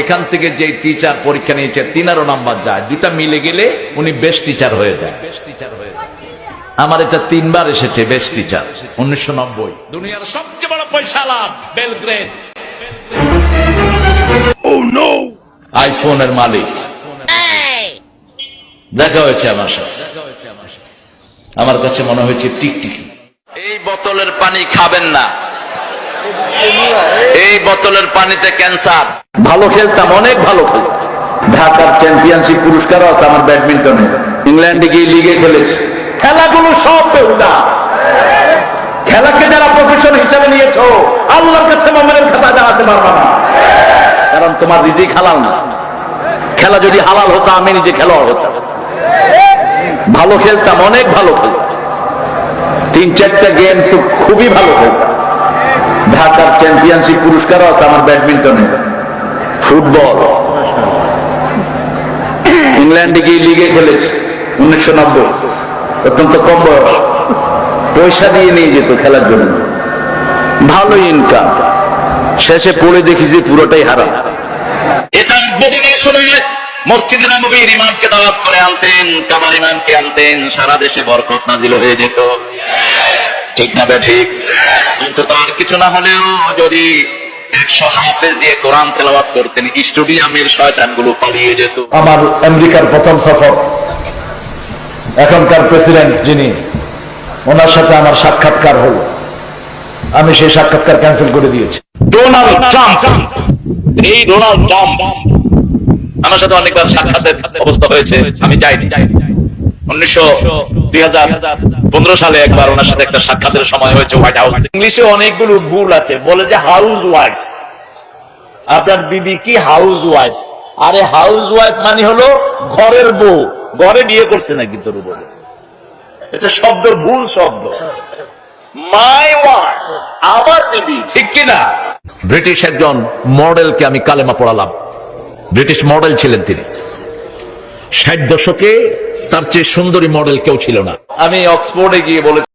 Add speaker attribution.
Speaker 1: এখান থেকে যে টিচার পরীক্ষা নিয়েছে তিনারও নাম্বার যায়। দুটা মিলে গেলে উনি বেস্ট টিচার হয়ে যায়। আমার এটা তিনবার এসেছে বেস্ট টিচার উনিশশো নব্বই। দুনিয়ার সবচেয়ে বড় পয়সা লাভ বেলগ্রেড আইফোনের মালিক। দেখা হয়েছে আমার সাথে। আমার কাছে মনে হয়েছে টিকটিকি। এই বোতলের পানি খাবেন না। এই বোতলের পানিতে ক্যান্সার। ভালো খেলতাম, অনেক ভালো খেলতাম। ঢাকার চ্যাম্পিয়নশিপ পুরস্কারও আছে আমার ব্যাডমিন্টনে। ইংল্যান্ডে গিয়ে লিগে খেলেছি। খেলাগুলো সব বেহুদা খেলাকে যারা প্রফেশন হিসাবে নিয়েছো, আল্লাহর কাছে মামলের খাতা দাঁড়াতে পারবা না। কারণ তোমার রিজিক হালাল না। খেলা যদি হালাল হতো, আমি নিজে খেলোয়াড় হতাম। ভালো খেলতাম, অনেক ভালো খেলতাম। তিন চারটা গেম তো খুবই ভালো খেলতাম। ঢাকার চ্যাম্পিয়নশিপ পুরস্কারও আছে আমার ব্যাডমিন্টনে ফুটবল ইংল্যান্ডে গিয়ে লিগে খেলেছি, উনিশশো নব্বই। অত্যন্ত কম বয়স। পয়সা দিয়ে নিয়ে যেত খেলার জন্য। ভালো ইনকাম শেষে পড়ে দেখি যে পুরোটাই হারা ঠিক না বে ঠিক? কিন্তু তার কিছু না হলেও যদি একশো হাফেজ দিয়ে কোরআন করতেন স্টুডিয়ামের পালিয়ে যেত।
Speaker 2: আমার আমেরিকার প্রথম সফর এখনকার প্রেসিডেন্ট যিনি ওনার সাথে আমার সাক্ষাৎকার হল। আমি সেই সাক্ষাৎকার ক্যান্সেল করে দিয়েছি।
Speaker 1: Donald Trump! এই ডোনাল্ড ট্রাম্প! আমার সাথে অনেকবার সাক্ষাতের অবস্থা হয়েছে আমি যাইনি। উনিশশো সালে একবার ওনার সাথে একটা সাক্ষাতের সময় হয়েছে হোয়াইট হাউস। ইংলিশে অনেকগুলো ভুল আছে, বলে যে হাউস ওয়াইফ আপনার বিবি কি হাউস ওয়াইফ আরে হাউস ওয়াইফ মানে হলো ঘরের বউ। ঘরে বিয়ে করছে নাকি তোর বলে এটা শব্দের ভুল শব্দ। মাই ওয়াইফ, আমার বিবি, ঠিক কিনা ব্রিটিশ একজন মডেলকে আমি কালেমা পড়ালাম। ব্রিটিশ মডেল ছিলেন তিনি। ষাট দশকে তার চেয়ে সুন্দরী মডেল কেউ ছিল না। আমি অক্সফোর্ডে গিয়ে বলে